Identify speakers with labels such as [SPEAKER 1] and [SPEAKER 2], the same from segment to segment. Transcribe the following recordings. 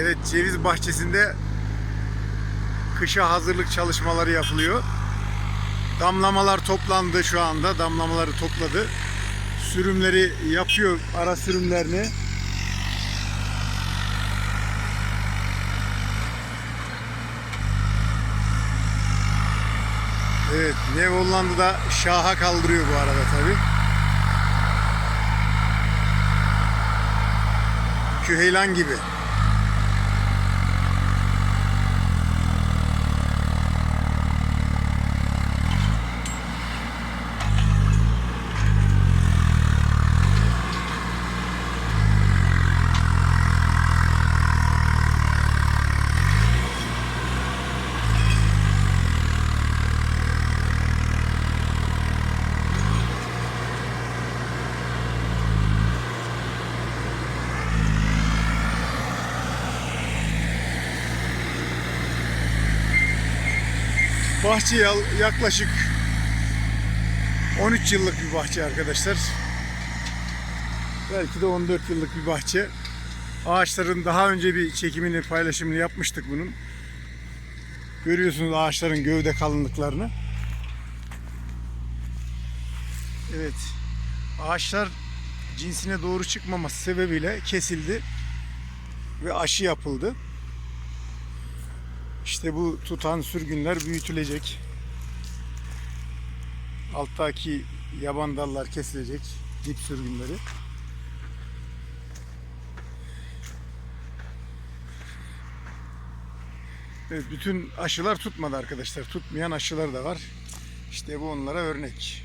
[SPEAKER 1] Evet ceviz bahçesinde kışa hazırlık çalışmaları yapılıyor. Damlamalar toplandı şu anda. Damlamaları topladı. Sürümleri yapıyor ara sürümlerini. Evet, Nev da şaha kaldırıyor bu arada tabi. Küheylan gibi. Bahçe yaklaşık 13 yıllık bir bahçe arkadaşlar. Belki de 14 yıllık bir bahçe. Ağaçların daha önce bir çekimini, paylaşımını yapmıştık bunun. Görüyorsunuz ağaçların gövde kalınlıklarını. Evet. Ağaçlar cinsine doğru çıkmaması sebebiyle kesildi ve aşı yapıldı. İşte bu tutan sürgünler büyütülecek. Alttaki yaban dallar kesilecek. Dip sürgünleri. Evet, bütün aşılar tutmadı arkadaşlar. Tutmayan aşılar da var. İşte bu onlara örnek.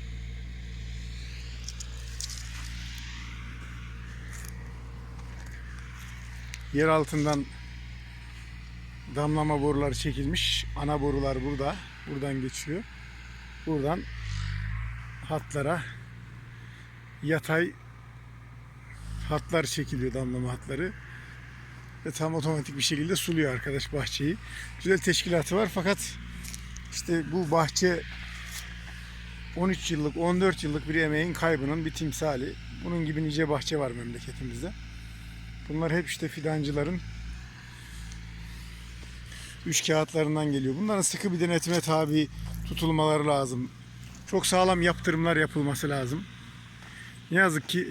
[SPEAKER 1] Yer altından damlama boruları çekilmiş. Ana borular burada. Buradan geçiyor. Buradan hatlara yatay hatlar çekiliyor damlama hatları. Ve tam otomatik bir şekilde suluyor arkadaş bahçeyi. Güzel teşkilatı var fakat işte bu bahçe 13 yıllık 14 yıllık bir emeğin kaybının bir timsali. Bunun gibi nice bahçe var memleketimizde. Bunlar hep işte fidancıların üç kağıtlarından geliyor. Bunların sıkı bir denetime tabi tutulmaları lazım. Çok sağlam yaptırımlar yapılması lazım. Ne yazık ki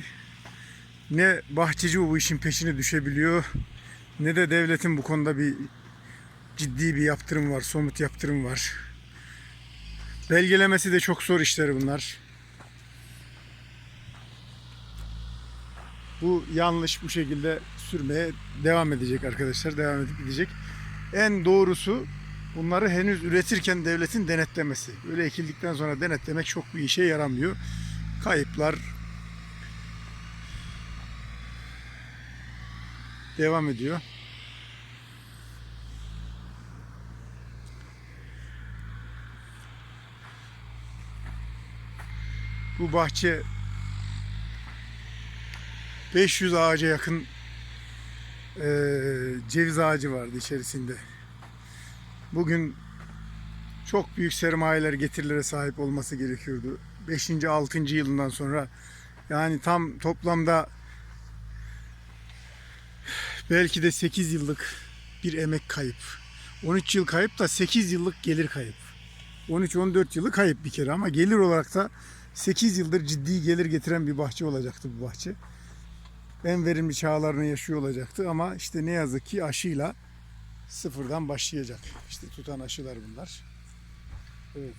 [SPEAKER 1] ne bahçeci bu işin peşine düşebiliyor ne de devletin bu konuda bir ciddi bir yaptırım var, somut yaptırım var. Belgelemesi de çok zor işler bunlar. Bu yanlış bu şekilde sürmeye devam edecek arkadaşlar. Devam edip gidecek. En doğrusu bunları henüz üretirken devletin denetlemesi. Öyle ekildikten sonra denetlemek çok bir işe yaramıyor. Kayıplar devam ediyor. Bu bahçe 500 ağaca yakın eee, ceviz ağacı vardı içerisinde. Bugün çok büyük sermayeler getirilere sahip olması gerekiyordu. 5. 6. yılından sonra yani tam toplamda belki de 8 yıllık bir emek kayıp. 13 yıl kayıp da 8 yıllık gelir kayıp. 13-14 yılı kayıp bir kere ama gelir olarak da 8 yıldır ciddi gelir getiren bir bahçe olacaktı bu bahçe. En verimli çağlarını yaşıyor olacaktı ama işte ne yazık ki aşıyla sıfırdan başlayacak. İşte tutan aşılar bunlar. Evet.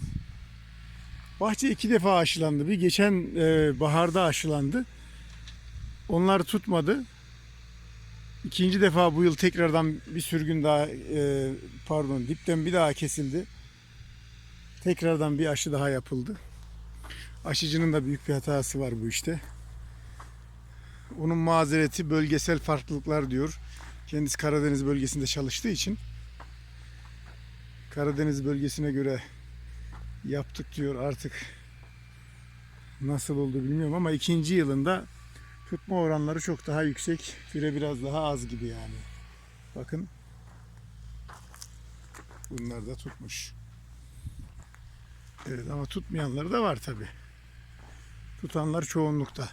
[SPEAKER 1] Bahçe iki defa aşılandı. Bir geçen e, baharda aşılandı. Onlar tutmadı. İkinci defa bu yıl tekrardan bir sürgün daha e, pardon dipten bir daha kesildi. Tekrardan bir aşı daha yapıldı. Aşıcının da büyük bir hatası var bu işte. Onun mazereti bölgesel farklılıklar diyor. Kendisi Karadeniz bölgesinde çalıştığı için Karadeniz bölgesine göre yaptık diyor artık nasıl oldu bilmiyorum ama ikinci yılında tutma oranları çok daha yüksek. Fire biraz daha az gibi yani. Bakın. Bunlar da tutmuş. Evet ama tutmayanları da var tabi. Tutanlar çoğunlukta.